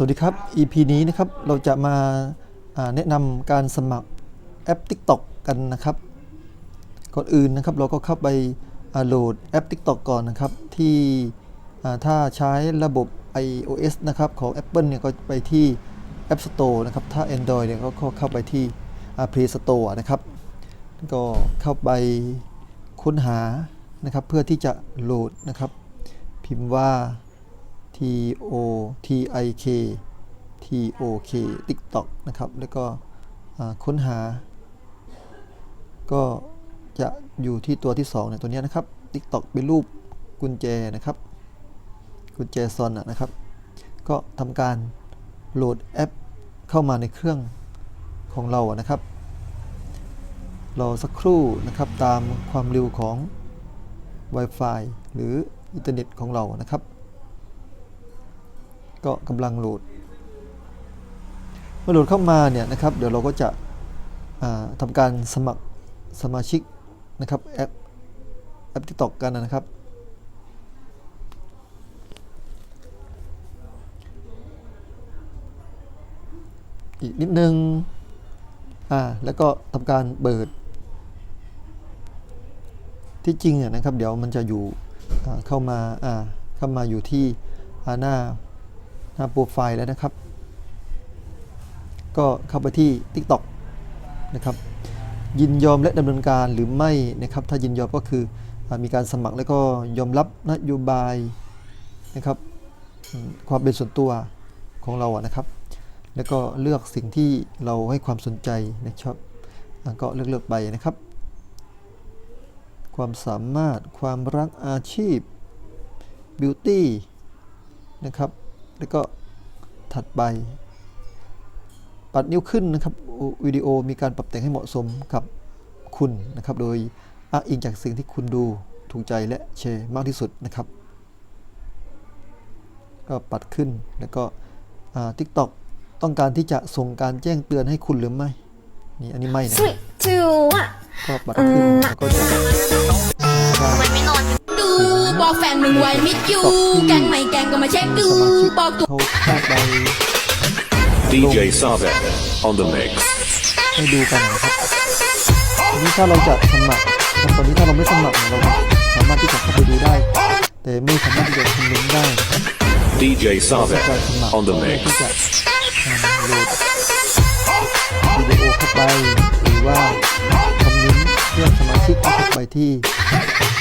สวัสดีครับ EP นี้นะครับเราจะมาแนะนำการสมัครแอป TikTok กันนะครับ ก่อนอื่นนะครับเราก็เข้าไปโหลดแอป TikTok ก่อนนะครับ ที่ถ้าใช้ระบบ iOS นะครับของ Apple เนี่ยก็ไปที่ App Store นะครับ ถ้า Android เนี่ยก็เข้าไปที่อ่า Play Store นะครับ ก็เข้าไปค้นหานะครับเพื่อที่จะโหลดนะครับ พิมพ์ว่า T O T I K T O K TikTok นะครับ แล้วก็ค้นหา ก็จะอยู่ที่ตัวที่2เนี่ยตัวนี้นะครับ TikTok เป็นรูปกุญแจนะครับ กุญแจซอนะนะครับ ก็ทำการโหลดแอปเข้ามาในเครื่องของเราอะนะครับรอสักครู่นะครับตามความเร็วของ Wi-Fi หรืออินเทอร์เน็ตของเรานะครับ ก็กำลังโหลดเมื่อโหลดเข้ามาเนี่ยนะครับ เดี๋ยวเราก็จะอ่าทำการสมัครสมาชิกนะครับแอปแอป TikTok กันนะครับ อีกนิดนึงอ่าแล้วก็ทำการเปิด ที่จริงอะนะครับ เดี๋ยวมันจะอยู่เข้ามาอ่าเข้ามาอยู่ที่หน้า หน้าโปรไฟล์แล้วนะครับ ก็เข้าไปที่ TikTok นะครับ ยินยอมและดำเนินการหรือไม่นะครับ ถ้ายินยอมก็คืออมีการสมัครแล้วก็ยอมรับนโยบายนะครับ ความเป็นส่วนตัวของเราอะนะครับ แล้วก็เลือกสิ่งที่เราให้ความสนใจนะครับก็เลือกเลือกไปนะครับ ความสามารถความรักอาชีพบิวตี้นะครับ แล้วก็ถัดไป ปัดนิ้วขึ้นนะครับวิดีโอมีการปรับแต่งให้เหมาะสมกับคุณนะครับ โดยอ้างอิงจากสิ่งที่คุณดูถูกใจและแชร์มากที่สุดนะครับ ก็ปัดขึ้นแล้วก็ทิกตอกต้องการที่จะส่งการแจ้งเตือนให้คุณหรือไม่ นี่อันนี้ไม่นะครับ Three, two, one ก็ปัดขึ้นแล้วก็จะการดู บอกแฟนมึงไว้มิดอยู่แกงไม่แกงก็มาเช็คดูสมาชิกบอกตัวเขาเข้าไป DJ Savek on the mix. ให้ดูกันนะครับทีนี้ถ้าเราจะสมัครนะครับตอนนี้ถ้าเราไม่สมัครเนี่ยเราก็สามารถที่จะเข้าไปดูได้ แต่ไม่สามารถที่จะคอมเมนต์ได้นะครับ DJ เราจะ Savek สมัคร on the เพื่อ mix. ที่จะอ่าโหลดวิดีโอเข้าไปหรือว่าคอมเมนต์เพื่อนสมาชิกเข้าไปที่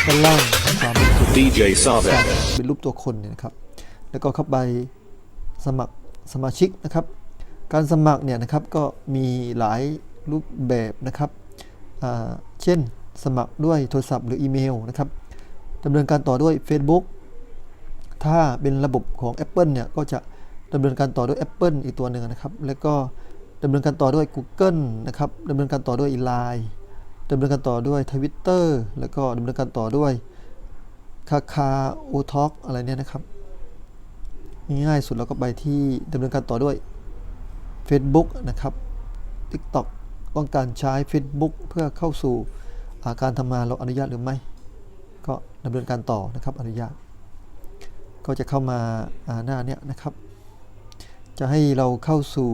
ด้านล่างความเป็นส่วน DJ กัน Savek. เป็นรูปตัวคนเนี่ยนะครับ แล้วก็เข้าไปสมัครสมาชิกนะครับ การสมัครเนี่ยนะครับก็มีหลายรูปแบบนะครับอ่าเช่นสมัครด้วยโทรศัพท์หรืออีเมลนะครับดำเนินการต่อด้วย Facebook ถ้าเป็นระบบของ Apple เนี่ยก็จะดำเนินการต่อด้วย Apple อีกตัวหนึ่งนะครับ แล้วก็ดำเนินการต่อด้วย Google นะครับดำเนินการต่อด้วย Line ดำเนินการต่อด้วย Twitter แล้วก็ดำเนินการต่อด้วยคาคาโอท็อกอะไรเนี่ยนะครับ ง่ายสุดเราก็ไปที่ดำเนินการต่อด้วย Facebook นะครับ TikTok ต้องการใช้ Facebook เพื่อเข้าสู่าการทำงานเราอนุญาตหรือไม่ ก็ดำเนินการต่อนะครับอนุญาต ก็จะเข้ามาาหน้าเนี้ยนะครับ จะให้เราเข้าสู่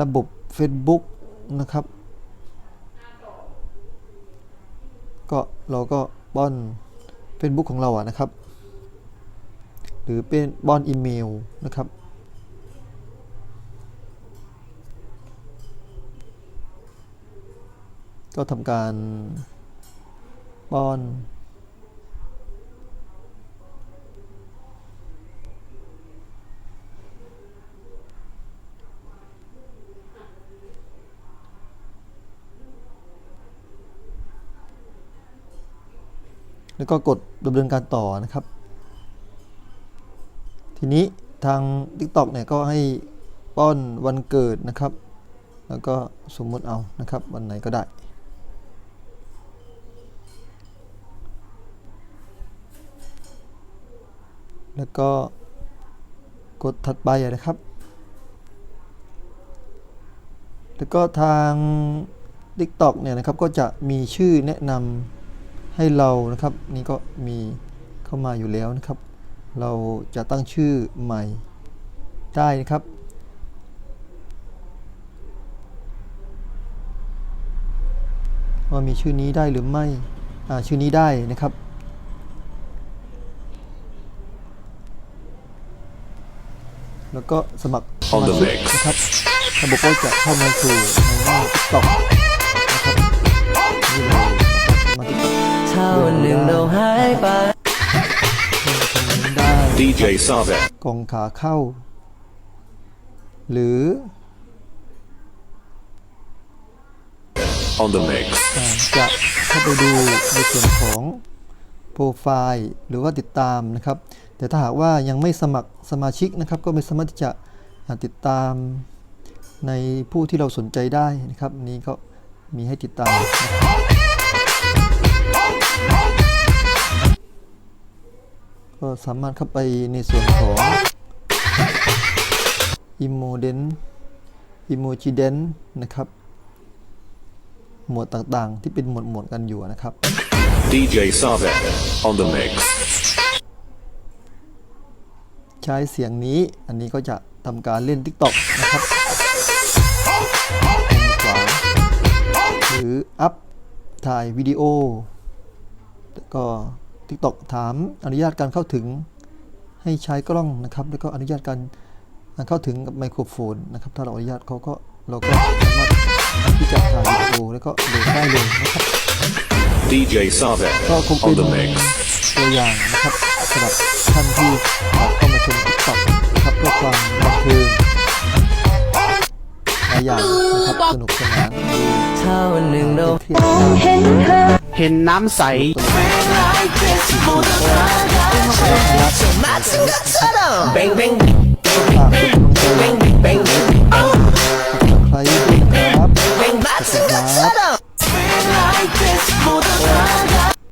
ระบบ Facebook นะครับ ก็เราก็ป้อน Facebook ของเราอะนะครับ หรือเป็นป้อนอีเมลนะครับก็ทำการป้อน แล้วก็กดดำเนินการต่อนะครับ ทีนี้ทาง TikTok เนี่ยก็ให้ป้อนวันเกิดนะครับ แล้วก็สมมติเอานะครับ วันไหนก็ได้ แล้วก็กดถัดไปนะครับ แล้วก็ทาง TikTok เนี่ยนะครับก็จะมีชื่อแนะนำ ให้เรานะครับนี่ก็มีเข้ามาอยู่แล้วนะครับ เราจะตั้งชื่อใหม่ได้นะครับ ว่ามีชื่อนี้ได้หรือไม่ชื่อนี้ได้นะครับแล้วก็สมัครสมาชิกนะครับ ระบบก็จะเข้ามาสู่ในหน้าตอก ไปคอมเมนต์ได้ DJ Savek กล่องขาเข้า หรือ on the mix. อ่าจะเข้าไปดูในส่วนของโปรไฟล์หรือว่าติดตามนะครับ แต่ถ้าหากว่ายังไม่สมัครสมาชิกนะครับ ก็ไม่สามารถที่จะอ่าติดตามในผู้ที่เราสนใจได้นะครับ นี้ก็มีให้ติดตามนะครับ ก็สามารถเข้าไปในส่วนของ i m o d e n i m o j i d e n นะครับ หมวดต่างๆ ที่เป็นหมวดหมวดๆกันอยู่นะครับ DJ Savek on the mix. ใช้เสียงนี้อันนี้ก็จะทำการเล่น TikTok นะครับทางขวาหรืออัพถ่ายวิดีโอแล้วก็ TikTok ถามอนุญาตการเข้าถึงให้ใช้กล้องนะครับ แล้วก็อนุญาตการเข้าถึงกับไมโครโฟนนะครับ ถ้าเราอนุญาตเขาก็เราก็สามารถที่จะถ่ายวิดีโอแล้วก็โหลดได้เลยนะครับ DJ Savek ก็คงเป็ on น the mix. ตัวอย่างนะครับสำหรับท่านที่อยากเข้ามาชมติ๊กต็อกนะครับเพื่อความบันเทิงหลายอย่างนะครับสนุกสนานถ้าวันหนึ่งเราเครียดนะครับ เห็นน้ำใสเบ่งเบ่ง